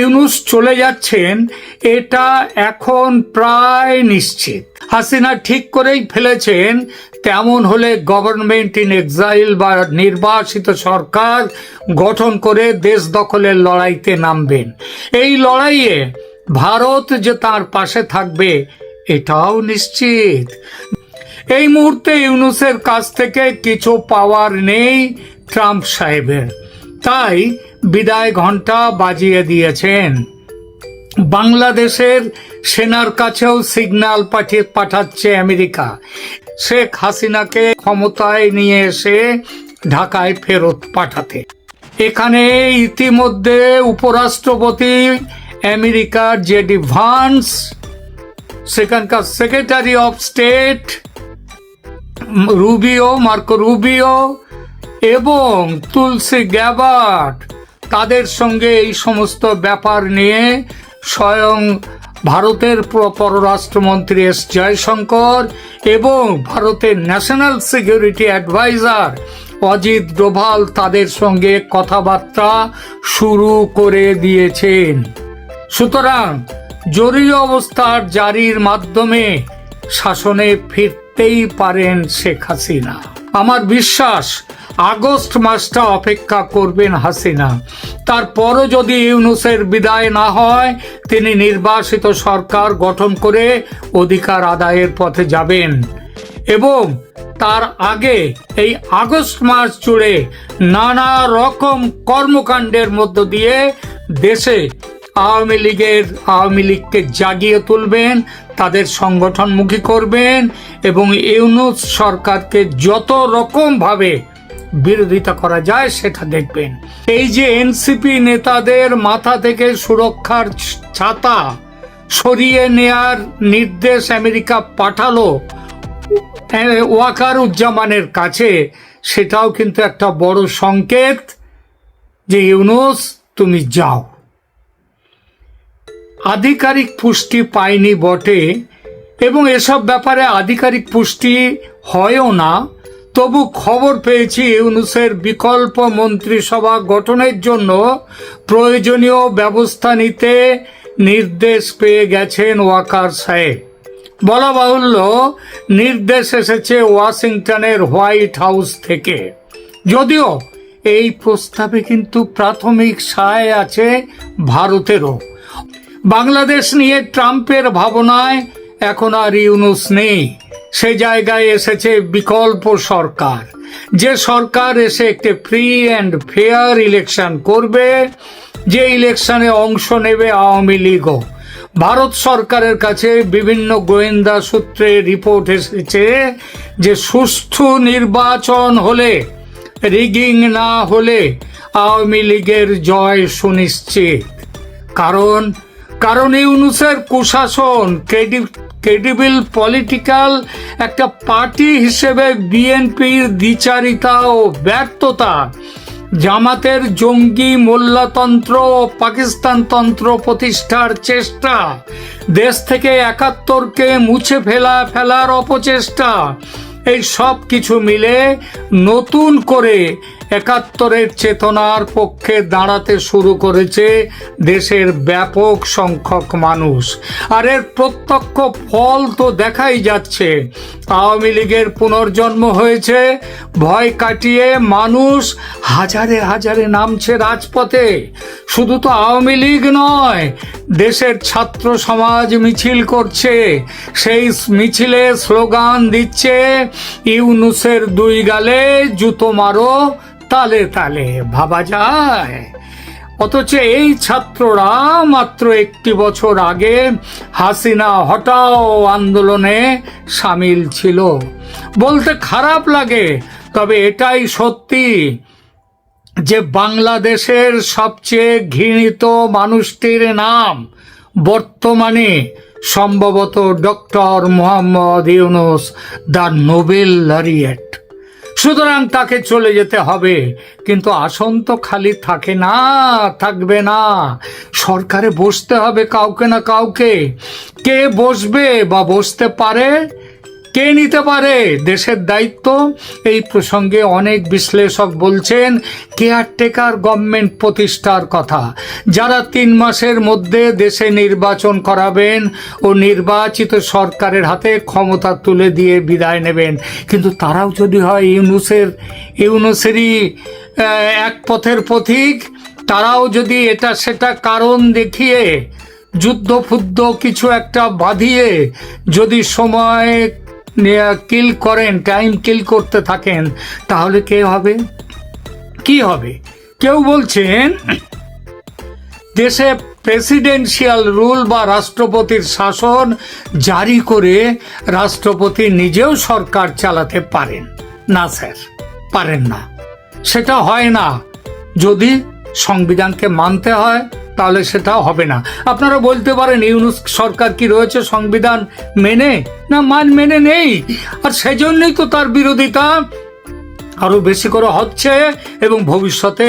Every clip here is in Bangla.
ইউনুস চলে যাচ্ছেন, এটা এখন প্রায় নিশ্চিত। হাসিনা ঠিক করেই ফেলেছেন তেমন হলে গভর্নমেন্ট ইন এক্সাইল বা নির্বাসিত সরকার গঠন করে দেশ দখলের লড়াইতে নামবেন। এই লড়াইয়ে ভারত যে তার পাশে থাকবে, এটাও নিশ্চিত। এই মুহূর্তে ইউনুসের কাছ থেকে কিছু পাওয়ার নেই ট্রাম্প সাহেবের। তাই বিদায় ঘণ্টা বাজিয়ে দিয়েছেন। বাংলাদেশের সেনার কাছেও সিগন্যাল পাঠিয়ে পাঠাচ্ছে আমেরিকা। শেখ হাসিনাকে ক্ষমতায় নিয়ে এসে ঢাকায় ফেরত পাঠাতে। এখানে ইতিমধ্যে উপরাষ্ট্রপতি আমেরিকার জেডি ভান্স সেখানকার secretary of state Rubio, Marco Rubio এবং তুলসি গ্যাবার্ট তাদের সঙ্গে এই সমস্ত ব্যাপার নিয়ে স্বয়ং ভারতের পররাষ্ট্রমন্ত্রী এস জয়শঙ্কর এবং ভারতের national security adviser Ajit Doval তাদের সঙ্গে কথাবার্তা শুরু করে দিয়েছেন। সুতরাং জরুরি অবস্থার জারির মাধ্যমে শাসনে ফিরতেই পারেন শেখ হাসিনা। আমার বিশ্বাস, আগস্ট মাসটা অপেক্ষা করবেন হাসিনা। তারপরও যদি ইউনুসের বিদায় না হয়, তিনি নির্বাসিত সরকার গঠন করে অধিকার আদায়ের পথে যাবেন। এবং তার আগে এই আগস্ট মাস জুড়ে নানা রকম কর্মকাণ্ডের মধ্য দিয়ে দেশে আওয়ামী লীগের আওয়ামী লীগকে জাগিয়ে তুলবেন, তাদের সংগঠনমুখী করবেন এবং ইউনুস সরকারকে যত রকম ভাবে বিরোধিতা করা যায় সেটা দেখবেন। এই যে এনসিপি নেতাদের মাথা থেকে সুরক্ষার ছাতা সরিয়ে নেয়ার নির্দেশ আমেরিকা পাঠালো ওয়াকার উজ্জামানের কাছে, সেটাও কিন্তু একটা বড় সংকেত যে, ইউনুস, তুমি যাও। আধিকারিক পুষ্টি পায়নি বটে, এবং এসব ব্যাপারে আধিকারিক পুষ্টি হয়ও না। তবু খবর পেয়েছি, ইউনুসের বিকল্প মন্ত্রিসভা গঠনের জন্য প্রয়োজনীয় ব্যবস্থা নিতে নির্দেশ পেয়ে গেছেন ওয়াকার সাহেব। বলা বাহুল্য, নির্দেশ এসেছে ওয়াশিংটনের হোয়াইট হাউস থেকে। যদিও এই প্রস্তাবে কিন্তু প্রাথমিক সায় আছে ভারতেরও। বাংলাদেশ নিয়ে ট্রাম্পের ভাবনায় এখন আর ইউনুস নেই। সে জায়গায় এসেছে বিকল্প সরকার। যে সরকার এসে একটি ফ্রি অ্যান্ড ফেয়ার ইলেকশন করবে, যে ইলেকশনে অংশ নেবে আওয়ামী লীগও ভারত সরকারের কাছে বিভিন্ন গোয়েন্দা সূত্রে রিপোর্ট এসেছে যে সুষ্ঠু নির্বাচন হলে রিগিং না হলে আওয়ামী লীগের জয় সুনিশ্চিত। কারণ কারণ ইউনুসের কুশাসন ক্রেডি, ক্রেডিবল পলিটিক্যাল একটা পার্টি হিসেবে বিএনপির দ্বিচারিতা ও ব্যর্থতা। জামাতের জঙ্গি, মোল্লাতন্ত্র ও পাকিস্তানতন্ত্র প্রতিষ্ঠার চেষ্টা। দেশ থেকে একাত্তরকে মুছে ফেলা, ফেলার অপচেষ্টা। এই সব কিছু মিলে নতুন করে একাত্তরের চেতনার পক্ষে দাঁড়াতে শুরু করেছে দেশের ব্যাপক সংখ্যক মানুষ। আর এর প্রত্যক্ষ ফল তো দেখাই যাচ্ছে। আওয়ামী লীগের পুনর্জন্ম হয়েছে। ভয় কাটিয়ে মানুষ হাজারে হাজারে নামছে রাজপথে। শুধু তো আওয়ামী লীগ নয়, দেশের ছাত্র সমাজ মিছিল করছে। সেই মিছিলে স্লোগান দিচ্ছে, ইউনুসের দুই গালে জুতো মারো তালে তালে ভাবা যায়। অথচ এই ছাত্ররা মাত্র একটি বছর আগে হাসিনা হটাও আন্দোলনে সামিল ছিল। বলতে খারাপ লাগে, তবে এটাই সত্যি যে বাংলাদেশের সবচেয়ে ঘৃণিত মানুষটির নাম বর্তমানে সম্ভবত doctor Mohammad Yunus, the Nobel laureate. সুতরাং তাকে চলে যেতে হবে। কিন্তু আসন তো খালি থাকে না, থাকবে না। সরকারে বসতে হবে কাউকে না কাউকে। কে বসবে বা বসতে পারে? কে নিতে পারে? দেশের দায়িত্ব? এই প্রসঙ্গে অনেক বিশ্লেষক বলছেন, কেয়ারটেকার গভর্নমেন্ট প্রতিষ্ঠার কথা। যারা তিন মাসের মধ্যে দেশে নির্বাচন করাবেন ও নির্বাচিত সরকারের হাতে ক্ষমতা তুলে দিয়ে বিদায় নেবেন, কিন্তু তারাও যদি হয় ইউনুসের, ইউনুসেরই এক পথের পথিক, তারাও যদি এটা সেটা কারণ দেখিয়ে যুদ্ধ ফুদ্ধ কিছু একটা বাঁধিয়ে, যদি সময় কিল করেন টাইম কিল করতে থাকেন, তাহলে কে হবে? কি হবে? কেউ বলছেন, দেশে প্রেসিডেন্সিয়াল রুল বা রাষ্ট্রপতির শাসন জারি করে রাষ্ট্রপতি নিজেও সরকার চালাতে পারেন। না, স্যার, পারেন না। সেটা হয় না। যদি সংবিধানকে মানতে হয় তাহলে সেটা হবে না। আপনারা বলতে পারেন, ইউনুস সরকার কি রয়েছে, সংবিধান মেনে? না, মান মেনে নেই। আর সেজন্যই তো তার বিরোধিতা আরও বেশি করে হচ্ছে এবং ভবিষ্যতে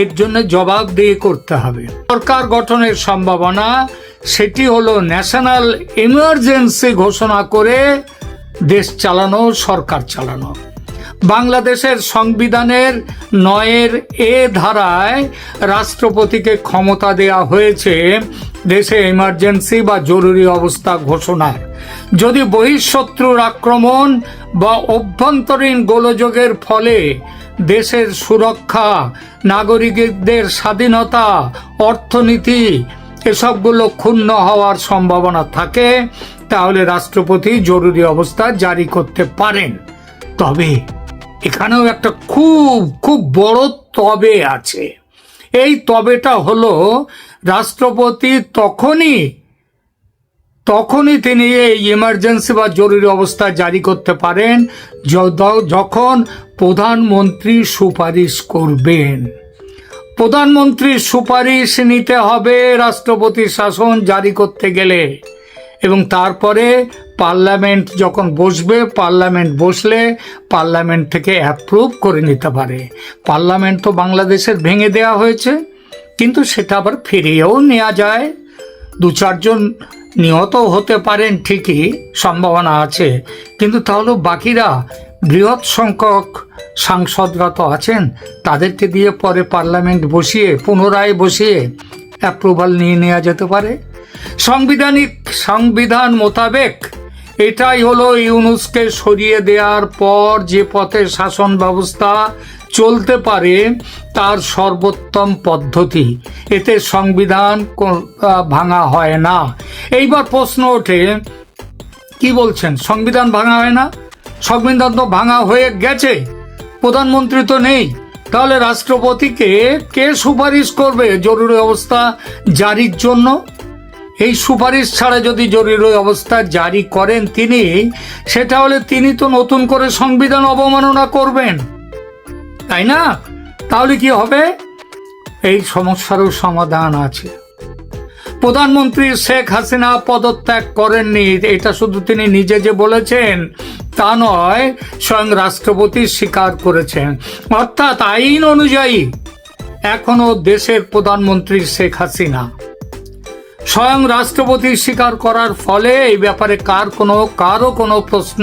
এর জন্য জবাব দিয়ে করতে হবে। সরকার গঠনের সম্ভাবনা, সেটি হলো ন্যাশনাল ইমার্জেন্সি ঘোষণা করে দেশ চালানো, সরকার চালানো। বাংলাদেশের সংবিধানের নয়ের এ ধারায় রাষ্ট্রপতিকে ক্ষমতা দেয়া হয়েছে দেশে ইমার্জেন্সি বা জরুরি অবস্থা ঘোষণার। যদি বহিঃশত্রুর আক্রমণ বা অভ্যন্তরীণ গোলযোগের ফলে দেশের সুরক্ষা, নাগরিকদের স্বাধীনতা, অর্থনীতি এসবগুলো ক্ষুণ্ণ হওয়ার সম্ভাবনা থাকে, তাহলে রাষ্ট্রপতি জরুরি অবস্থা জারি করতে পারেন। তবে এখানেও একটা খুব খুব বড় তবে আছে। এই তবেটা হলো রাষ্ট্রপতি তখনই তখনই তিনি এই ইমার্জেন্সি বা জরুরি অবস্থা জারি করতে পারেন যখন প্রধানমন্ত্রী সুপারিশ করবেন। প্রধানমন্ত্রীর সুপারিশ নিতে হবে রাষ্ট্রপতি শাসন জারি করতে গেলে। এবং তারপরে পার্লামেন্ট যখন বসবে, পার্লামেন্ট বসলে পার্লামেন্ট থেকে অ্যাপ্রুভ করে নিতে পারে। পার্লামেন্ট তো বাংলাদেশের ভেঙে দেওয়া হয়েছে, কিন্তু সেটা আবার ফিরিয়েও নেওয়া যায়। দু চারজন নিহত হতে পারেন ঠিকই, সম্ভাবনা আছে, কিন্তু তাহলে বাকিরা বৃহৎ সংখ্যক সাংসদরা তো আছেন, তাদেরকে দিয়ে পরে পার্লামেন্ট বসিয়ে, পুনরায় বসিয়ে অ্যাপ্রুভাল নিয়ে নেওয়া যেতে পারে। সাংবিধানিক, সংবিধান মোতাবেক এটাই হলো ইউনুসকে সরিয়ে দেওয়ার পর যে পথে শাসন ব্যবস্থা চলতে পারে, তার সর্বোত্তম পদ্ধতি। এতে সংবিধান ভাঙা হয় না। এইবার প্রশ্ন ওঠে, কি বলছেন? সংবিধান ভাঙা হয় না? সংবিধান তো ভাঙা হয়ে গেছে। প্রধানমন্ত্রী তো নেই। তাহলে রাষ্ট্রপতিকে কে সুপারিশ করবে জরুরি অবস্থা জারির জন্য? এই সুপারিশ ছাড়া যদি জরুরি অবস্থা জারি করেন তিনি, সেটা হলে তিনি তো নতুন করে সংবিধান অবমাননা করবেন। তাই না? তাহলে কি হবে? এই সমস্যারও সমাধান আছে। প্রধানমন্ত্রী শেখ হাসিনা পদত্যাগ করেননি, এটা শুধু তিনি নিজে যে বলেছেন, তা নয়, স্বয়ং রাষ্ট্রপতি স্বীকার করেছেন। অর্থাৎ আইন অনুযায়ী এখনও দেশের প্রধানমন্ত্রী শেখ হাসিনা। স্বয়ং রাষ্ট্রপতি স্বীকার করার ফলে এই ব্যাপারে কার কোনো, কারও কোনো প্রশ্ন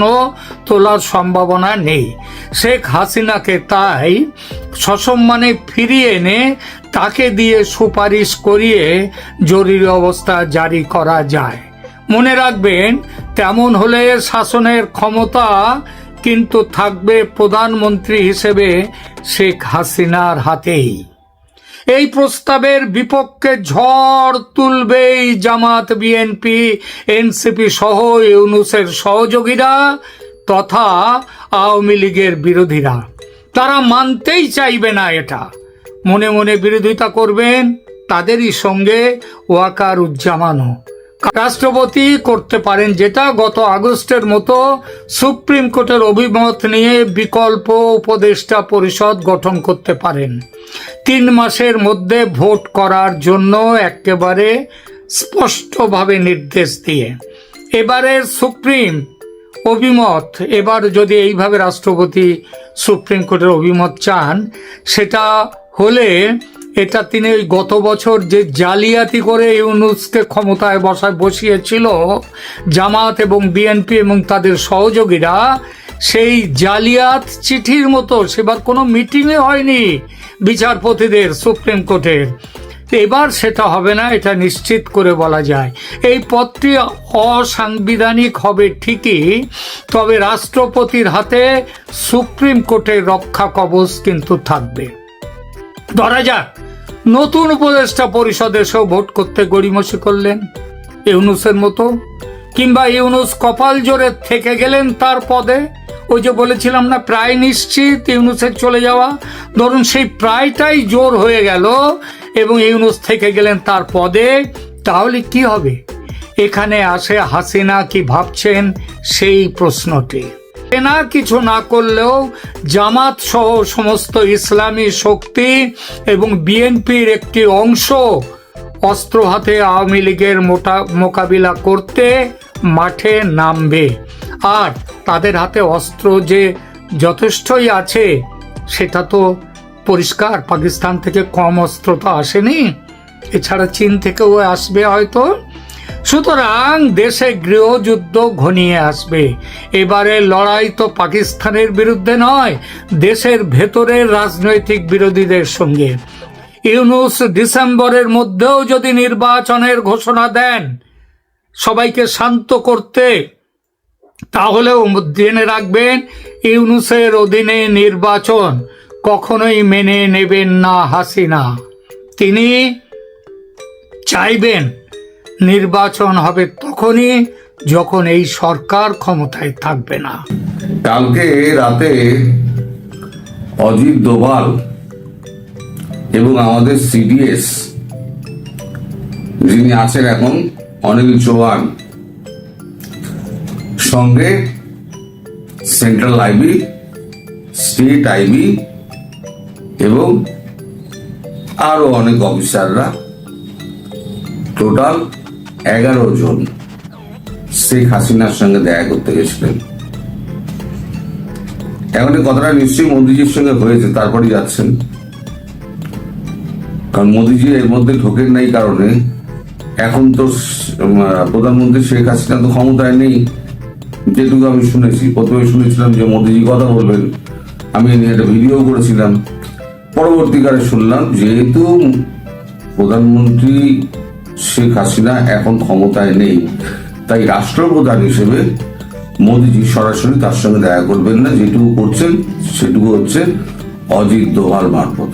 তোলার সম্ভাবনা নেই। শেখ হাসিনাকে তাই সসম্মানে ফিরিয়ে এনে তাকে দিয়ে সুপারিশ করিয়ে জরুরি অবস্থা জারি করা যায়। মনে রাখবেন, তেমন হলে শাসনের ক্ষমতা কিন্তু থাকবে প্রধানমন্ত্রী হিসেবে শেখ হাসিনার হাতেই। এই প্রস্তাবের বিপক্ষে ঝড় তুলবেই জামাত বিএনপি, এনসিপি সহ ইউনুসের সহযোগীরা তথা আওয়ামী লীগের বিরোধীরা। তারা মানতেই চাইবে না এটা। মনে মনে বিরোধিতা করবেন তাদেরই সঙ্গে ওয়াকার উজ্জামানও রাষ্ট্রপতি করতে পারেন যেটা গত আগস্টের মতো সুপ্রিম কোর্টের অভিমত নিয়ে বিকল্প উপদেষ্টা পরিষদ গঠন করতে পারেন। তিন মাসের মধ্যে ভোট করার জন্য একেবারে স্পষ্টভাবে নির্দেশ দিয়ে। এবারের সুপ্রিম অভিমত, এবার যদি এইভাবে রাষ্ট্রপতি সুপ্রিম কোর্টের অভিমত চান, সেটা হলে এটা তিনি ওই গত বছর যে জালিয়াতি করে ইউনুসকে ক্ষমতায় বসায় বসিয়েছিল জামাত এবং বিএনপি এবং তাদের সহযোগীরা, সেই জালিয়াত চিঠির মতো সেবার কোনো মিটিংয়ে হয়নি বিচারপতিদের সুপ্রিম কোর্টের এবার সেটা হবে না, এটা নিশ্চিত করে বলা যায়। এই পদটি অসাংবিধানিক হবে ঠিকই, তবে রাষ্ট্রপতির হাতে সুপ্রিম কোর্টের রক্ষা কবচ কিন্তু থাকবে। ধরা যাক নতুন উপদেষ্টা পরিষদে সব ভোট করতে গড়িমসি করলেন। ইউনুসের মতো। কিংবা ইউনুস কপাল জোরে থেকে গেলেন তার পদে। ওই যে বলেছিলাম না, প্রায় নিশ্চিত ইউনুসের চলে যাওয়া। ধরুন সেই প্রায়টাই জোর হয়ে গেল এবং ইউনুস থেকে গেলেন তার পদে। তাহলে কি হবে? এখানে আসে হাসিনা কি ভাবছেন? সেই প্রশ্নটি। না, কিছু না করলেও জামাত সহ সমস্ত ইসলামী শক্তি এবং বিএনপির একটি অংশ অস্ত্র হাতে আওয়ামী লীগের মোটা, মোকাবিলা করতে মাঠে নামবে। আর তাদের হাতে অস্ত্র যে যথেষ্টই আছে, সেটা তো পরিষ্কার, পাকিস্তান থেকে কম অস্ত্র তো আসেনি। এছাড়া চীন থেকেও আসবে হয়তো। সুতরাং দেশে গৃহযুদ্ধ ঘনিয়ে আসবে। এবারে লড়াই তো পাকিস্তানের বিরুদ্ধে নয়, দেশের ভেতরের রাজনৈতিক বিরোধীদের সঙ্গে। ইউনুস ডিসেম্বরের মধ্যেও যদি নির্বাচনের ঘোষণা দেন, সবাইকে শান্ত করতে, তাহলেও জেনে রাখবেন ইউনুসের অধীনে নির্বাচন কখনোই মেনে নেবেন না হাসিনা। তিনি চাইবেন নির্বাচন হবে তখনই যখন এই সরকার ক্ষমতায় থাকবে না। কালকে রাতে অজিত দোভাল এবং আমাদের সিডিএস যিনি আছেন এখন, অনিল চৌহান, সঙ্গে সেন্ট্রাল আইবি, স্টেট আইবি এবং আরও অনেক অফিসাররা। টোটাল এগারো জন শেখ হাসিনার সঙ্গে দেখা করতে গেছিলেন। এখন কথাটা নিশ্চয়ই মোদিজির সঙ্গে হয়েছে তারপরে যাচ্ছেন। কারণ মোদিজি এর মধ্যে ঢোকেন নাই কারণে এখন তো প্রধানমন্ত্রী শেখ হাসিনা তো ক্ষমতায় নেই। যেটুকু আমি শুনেছি, প্রথমে শুনেছিলাম যে মোদিজি কথা বলবেন। আমি একটা ভিডিও করেছিলাম। পরবর্তীকালে শুনলাম যেহেতু প্রধানমন্ত্রী শেখ হাসিনা এখন ক্ষমতায় নেই। তাই রাষ্ট্রপ্রধান হিসেবে মোদিজি সরাসরি তার সঙ্গে দেখা করবেন না। যেটুকু করছেন, সেটুকু হচ্ছে অজিত দোভাল মারফত।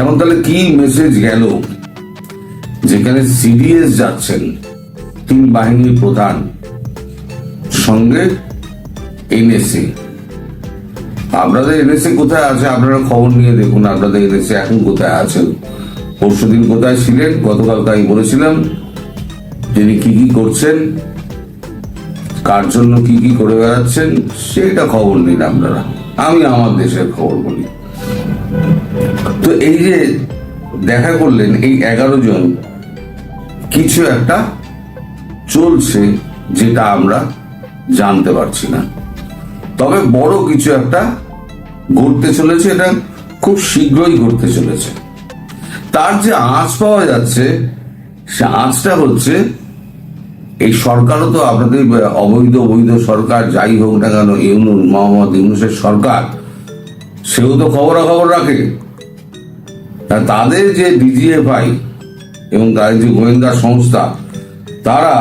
এখন তাহলে কি মেসেজ গেল? যেখানে সিডিএস যাচ্ছেন, তিন বাহিনীর প্রধান, সঙ্গে এনএসএ আপনাদের এনএসএ কোথায় আছে? আপনারা খবর নিয়ে দেখুন, আপনাদের এনএসএ এখন কোথায় আছেন পরশুদিন কোথায় ছিলেন? গতকাল তাই বলেছিলাম। তিনি কি কি করছেন, কার জন্য কি কি করে বেড়াচ্ছেন সেটা খবর নিন আপনারা। আমি আমার দেশের খবর বলি। তো এই যে দেখা করলেন এই এগারো জন, কিছু একটা চলছে যেটা আমরা জানতে পারছি না। তবে বড় কিছু একটা ঘটতে চলেছে, এটা খুব শীঘ্রই ঘটতে চলেছে। তার যে আঁচ পাওয়া যাচ্ছে, সে আঁচটা হচ্ছে, এই সরকারও তো আপনাদের অবৈধ অবৈধ সরকার, যাই হোক না কেন, ইউনুস, মোহাম্মদ ইউনুসের সরকার, সেও তো খবরাখবর রাখে। তাদের যে ডিজিএফআই এবং তাদের যে গোয়েন্দা সংস্থা, তারা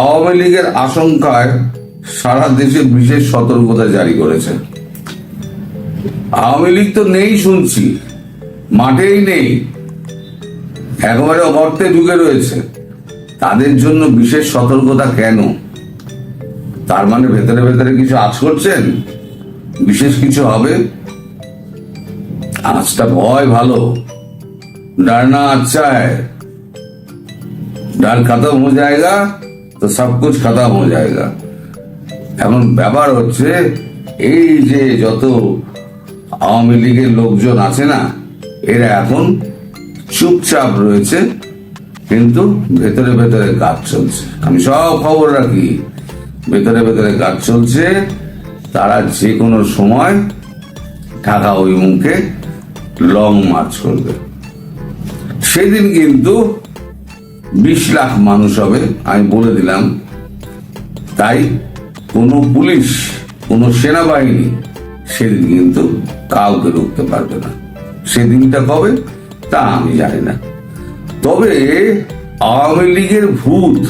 আওয়ামী লীগের আশঙ্কায় সারা দেশে বিশেষ সতর্কতা জারি করেছে। আওয়ামী লীগ তো নেই শুনছি। মাঠেই নেই একেবারে অর্থে ঢুকে রয়েছে তাদের জন্য বিশেষ সতর্কতা কেন তার মানে ভেতরে ভেতরে কিছু আজ করছেন বিশেষ কিছু হবে আজটা ভয় ভালো डरना अच्छा है डर खत्म हो जाएगा तो सब कुछ खत्म हो जाएगा এখন ব্যাপার হচ্ছে এই যে যত আওয়ামী লীগের লোকজন আছে না এরা এখন চুপচাপ রয়েছে, কিন্তু ভেতরে ভেতরে কাজ চলছে। আমি সব খবর রাখি। ভেতরে ভেতরে কাজ চলছে। তারা যে কোনো সময় ঢাকা অভিমুখে লং মার্চ করবে। সেদিন কিন্তু বিশ লাখ মানুষ হবে, আমি বলে দিলাম। তাই কোনো পুলিশ, কোনো সেনাবাহিনী সেদিন কিন্তু কাউকে রুখতে পারবে না। সেদিনটা কবে? তা আমি জানি না। তবে আওয়ামী লীগের ভূত,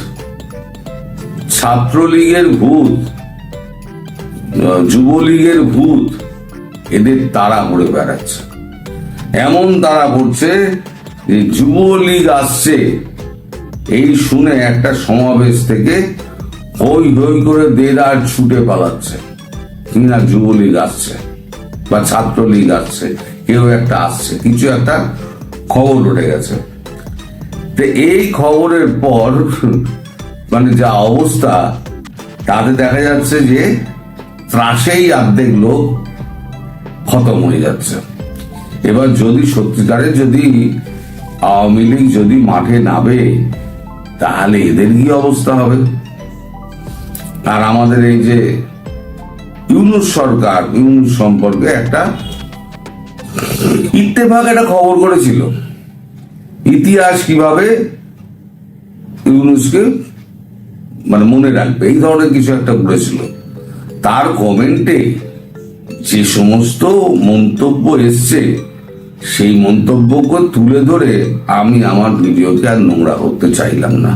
ছাত্রলীগের ভূত যুবলীগের ভূত, এদের তারা পড়ে বেড়াচ্ছে। এমন তারা পড়ছে যে যুবলীগ আসছে। এই শুনে একটা সমাবেশ থেকে হই হই করে দেদার ছুটে পালাচ্ছে। কিনা যুবলীগ আসছে বা ছাত্রলীগ আসছে। কেউ একটা আসছে, কিছু একটা খবর উঠে গেছে। তো এই খবরের পর মানে যা অবস্থা, তাতে দেখা যাচ্ছে যে ত্রাসেই অর্ধেক লোক খতম হয়ে যাচ্ছে। এবার যদি সত্যিকারের যদি আওয়ামী লীগ যদি মাঠে নামে, তাহলে এদের কি অবস্থা হবে? আর আমাদের এই যে ইউনুস সরকার, ইউনুস সম্পর্কে একটা ইত্তেফাক একটা খবর করেছিল। ইতিহাস কীভাবে ইউনুসকে মানে মনে রাখবে, এই ধরনের কিছু একটা করেছিল তার কমেন্টে যে সমস্ত মন্তব্য এসছে, সেই মন্তব্যকে তুলে ধরে আমি আমার ভিডিওকে আর নোংরা করতে চাইলাম না।